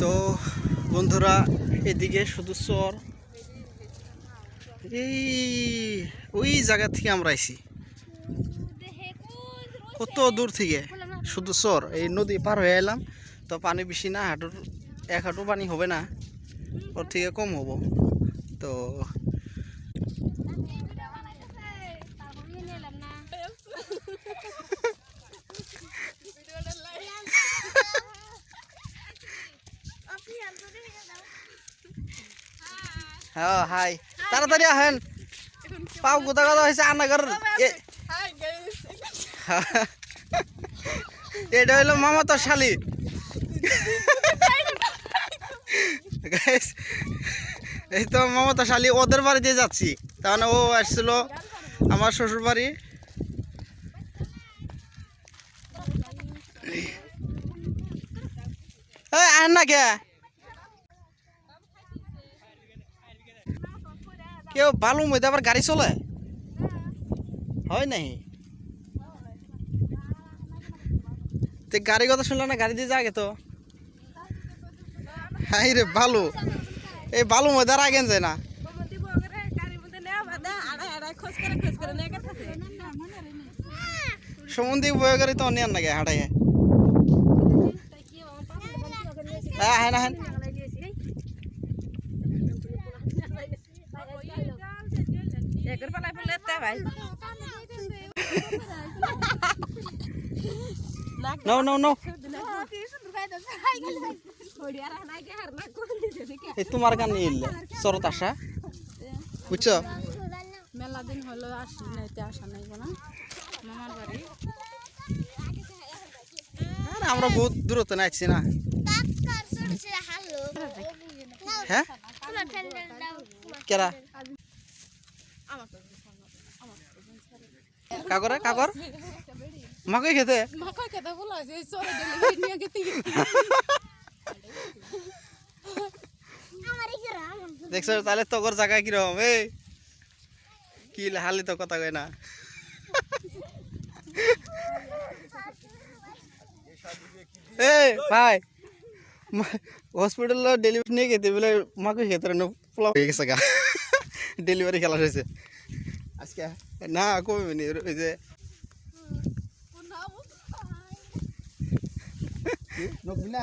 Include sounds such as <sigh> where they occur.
তো বন্ধুরা, এদিকে শুধু চর। এই, ওই জায়গা থেকে আমরা আইছি। কত দূর থেকে? শুধু চর। এই নদী পার হয়ে এলাম। তো পানি বেশি না, হাঁটুর এক হাঁটু পানি হবে না। ওর থেকে কম হব। তো হ্যাঁ হাই। তাড়াতাড়ি আহেন। পাও গোদা গোদা হয়েছে আনাগর। <laughs> এটা হইল মামা তো শালি <laughs> এই তো মামা তো শালি, ওদের বাড়িতে যাচ্ছি। মানে ও আসছিল আমার শ্বশুর বাড়ি। আহেন না কে? কেউ বালু মধ্যে আবার গাড়ি চলে? হয় নাই? তে গাড়ি কথা শুনলে না গাড়ি দিয়ে যাগে তো? হাই রে বালু। এই বালু মধ্যে আর আগেন যায় না। সমুদ্রে বয়ে করে তো অন্য নাকি হাঁটাই হ্যাঁ হ্যাঁ হ্যাঁ নো নো নো এই তোমার গান ইল্লে চরত আসা বুঝছ? মেলা দিন হলো আসি নাইতে আসা নাই না। মামার বাড়ি। আমরা বহুত দূরত্ব না আসছি না। হ্যাঁ? কেরা? কাকরে কাকর মাকে খেতে? মাকে কেটে বলা এই সরে ডেলিভারি নিয়ে গেতে দেখছ তাহলে তোর কীরকম এই। কি হালি তো কথা কয় না। এই ভাই হসপিটাল ডেলিভারি নিয়ে গেতে বলে মাকে খেতে না পোলা হয়ে গেছে গা। <laughs> ডেলিভারি খেলা হয়েছে আজকে না কমে নি ওই যে নকবি না